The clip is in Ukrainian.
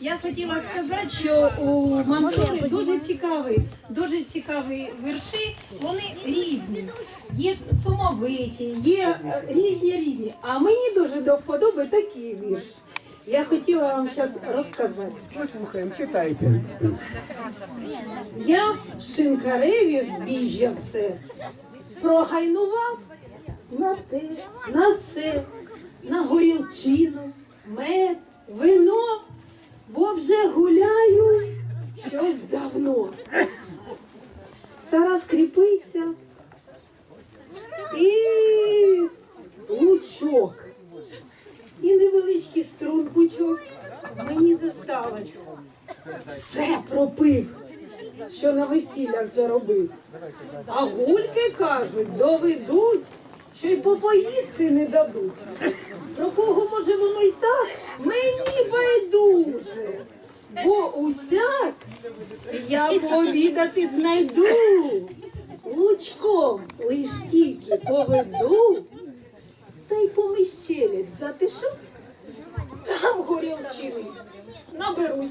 Я хотіла сказати, що у Мансури дуже цікаві, дуже цікаві вірші. Вони різні. Є сумовиті, є е, різні різні. А мені дуже до вподоби такий вірш. Я хотіла вам зараз розказати. Ми слухаємо, читайте. Я шинкареві збіжжя все прогайнував на те, на все, на горілчину, мед, щось. Стара скріпиця і лучок, і невеличкий струн пучок мені зосталось все пропив, що на весіллях заробив. А гульки кажуть, доведуть, що й попоїсти не дадуть. Про кого може воно й так? Мені байдуже. Бо усяк я пообідати знайду. Лучком лиш тільки поведу, та й поміщелець затишусь, там горілчини наберусь.